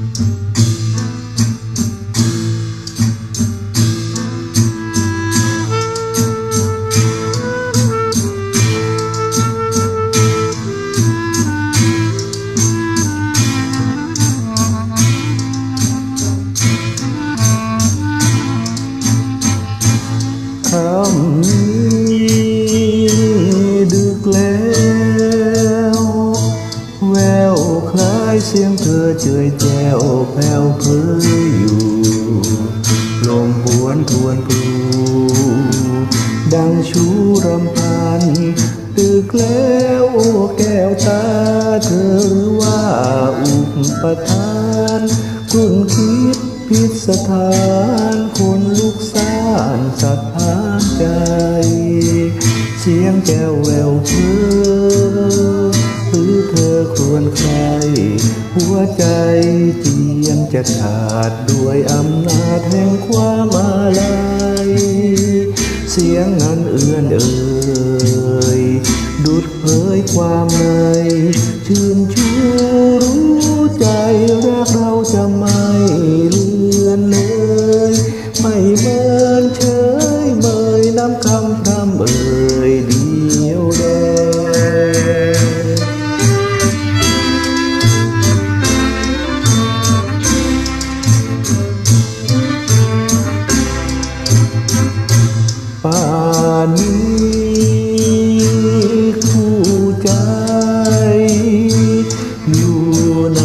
ค คล้ายเสียงเธอเจยแจวแผ่วเผยอยู่ ลมหวนทวนพลูดังชูรำพันตึกแล้วโอ้แก้วตา เธอหรือว่าอุปทานกลุ่นคิดพิสถานคนลุกสานสะท้านใจ เสียงแก้วแววเพ้อ อควรใคร หัวใจเจียมจะขาดด้วยอำนาจแห่งความอาลัยเสียงนั้นเอื้อนเอ่ยดุดเผยความในชื่นชูรู้ใจรักเราจะไม่เลือนเลย ไม่เมินเฉยเมยน้ำคำพรำเอ่ยเดียวแด ใจ อยู่ไหน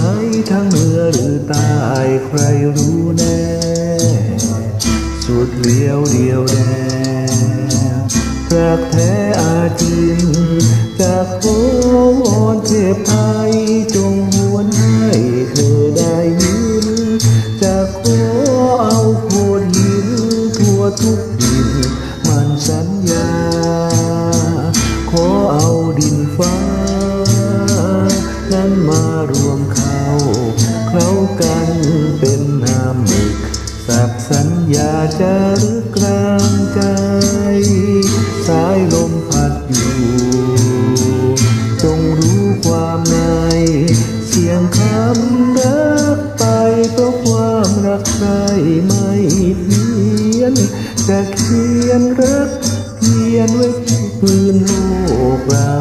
ทั้งเหนือหรือใต้ใครรู้แน่ สุดเลี้ยวเดียวแดงรักแท้อาจินจากโอนเทพไทยจงหวนให้เธอได้ยิน จะขอเอาโขดหินทั่วทุกดิ รวมเข้าเข้ากันเป็นน้ำหมึกสักสัญญาจะรึกกลางใจ สายลมพัดอยู่ จงรู้ความใน เสียงคำรักไปเพราะความรักใครไม่เพียนจะเขียนรักเพียนไว้พื้นโลกเรา